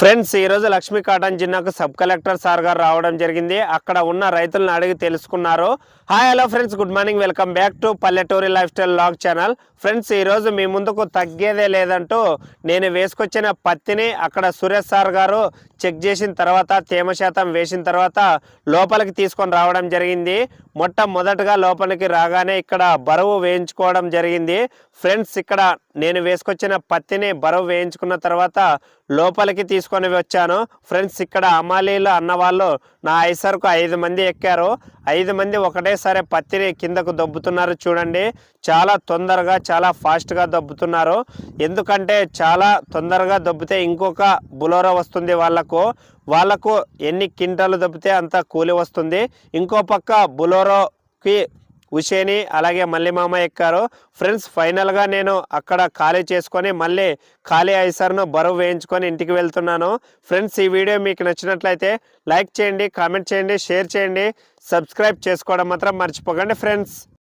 Friends ఈరోజు Lakshmi cotton జిల్లాకు sub collector sir గారు రావడం జరిగింది. అక్కడ ఉన్న రైతులను అడిగి తెలుసుకున్నారు. Hi hello friends good morning welcome back to పల్లెటూరి life style vlog channel. Friends ఈరోజు మీ ముందుకు తగ్గేదే లేదంటూ నేను వేసుకొచ్చిన పత్తిని అక్కడ సురేష్ సార్ గారు చెక్ చేసిన తర్వాత తేమ శాతం వేసిన తర్వాత లోపలికి తీసుకొని రావడం జరిగింది. మొట్టమొదటగా లోపలికి రాగానే ఇక్కడ బరువు వేయించుకోవడం జరిగింది. ఫ్రెండ్స్ ఇక్కడ నేను వేసుకొచ్చిన పత్తిని బరువు వేయించుకున్న తర్వాత లోపలికి తీసుకొని వచ్చాను. ఫ్రెండ్స్ ఇక్కడ అమాలీలు అన్నవాళ్ళు నా ఐసర్కు ఐదు మంది ఎక్కారు. ఐదు మంది ఒకటేసారి పత్తిని కిందకు దొబ్బుతున్నారు చూడండి. చాలా తొందరగా చాలా ఫాస్ట్గా దొబ్బుతున్నారు. ఎందుకంటే చాలా తొందరగా దొబ్బితే ఇంకొక బులోరో వస్తుంది వాళ్ళకు. వాళ్ళకు ఎన్ని కింటాలు దొబ్బితే అంత కూలి వస్తుంది. ఇంకో పక్క బులోరోకి ఉషేని అలాగే మళ్ళీ మామ ఎక్కారు. ఫ్రెండ్స్ ఫైనల్గా నేను అక్కడ ఖాళీ చేసుకొని మళ్ళీ ఖాళీ ఐసర్ను బరువు వేయించుకొని ఇంటికి వెళ్తున్నాను. ఫ్రెండ్స్ ఈ వీడియో మీకు నచ్చినట్లయితే లైక్ చేయండి కామెంట్ చేయండి షేర్ చేయండి. సబ్స్క్రైబ్ చేసుకోవడం మాత్రం మర్చిపోకండి ఫ్రెండ్స్.